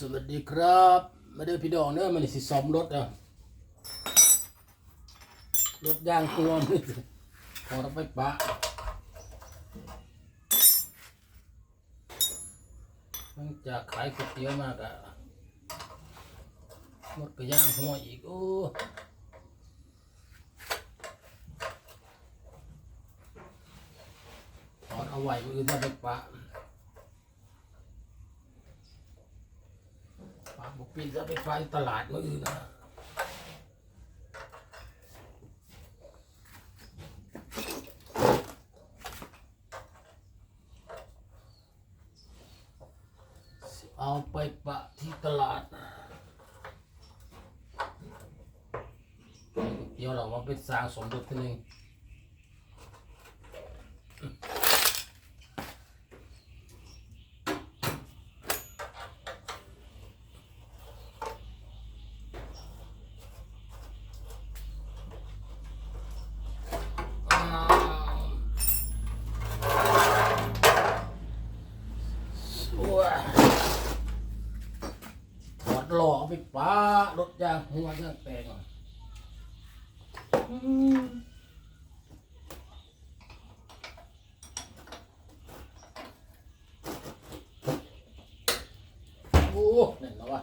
สวัสดีครับ มาเด้อพี่ดองเด้อมันสิซ่อมรถอะรถยางตัวมันพอเราไปปะหลังจากขายก๋วยเตี๋ยวมากอะรถก็ย่างหัวอีกโอ้ถอดเอาไว้มืออื่นมาไปปะ ปากบุกปินจะไปไฟตลาดมืออื่นนะเอาไปปะที่ตลาดเดี๋ยวเรามาเป็นสร้างสมดุลทีหนึงอ้าวโอ้ยถอดหล่อเอา ไปปะรถยางหัวยางแตกอะอืมโอ้เห็นแล้ววะ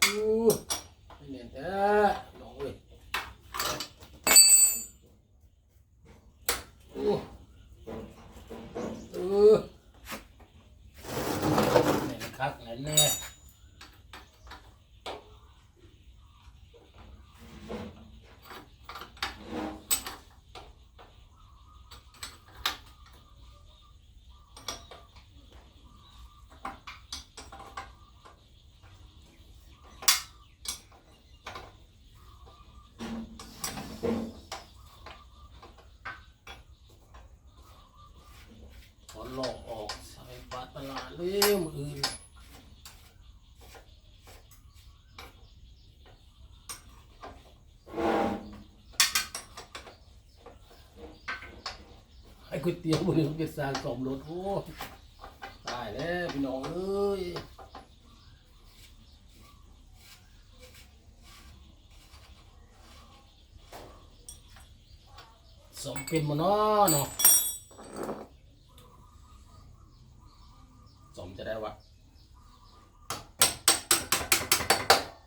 โอ้ไม่เนียนแท้ลองเว้ยโอ้เออแน่นคักแน่นแน่ถ อนหลอกออกใส่ปลาตลาดเลี้ยมอื่นให้ก๋วยเตี๋ยวมือนี้เป็นสารสมรสโอ้ตายแล้วพี่น้องเอ้ยสมเป็นมาเนเนาะ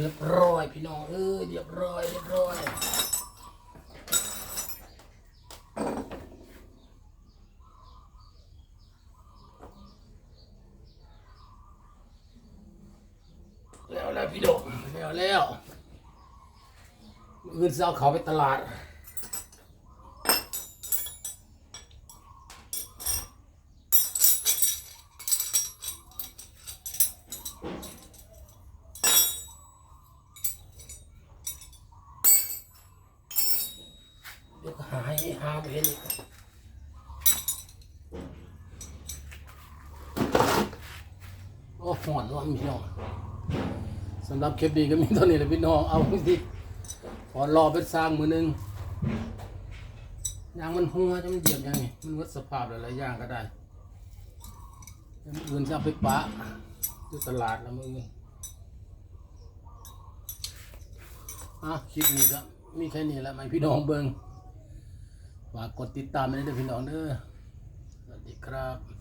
เรียบร้อยพี่น้องเอ้ยเรียบร้อยเรียบร้อยแล้วแล้วพี่ดกแล้วแล้วเงินเจ้าเขาไปตลาด เดี๋ยวก็หายหาไม่เห็นอีกโอ้หอนว่ะพี่น้องสำหรับเคปดีก็มีเท่านี้แหละพี่น้อง เอาที่ขอรอเป็นสร้างมือหนึงยางมันหัวจะมันเหยียบยังไงมันวัดสภาพหลายๆอย่างก็ได้อื่นจะไปปะที่ตลาดแล้วมืออะคลิปนี้ก็มีแค่นี้แหละไหมพี่น้องเบิง ฝากกดติดตามไปด้วยเด้อพี่น้องเด้อสวัสดีครับ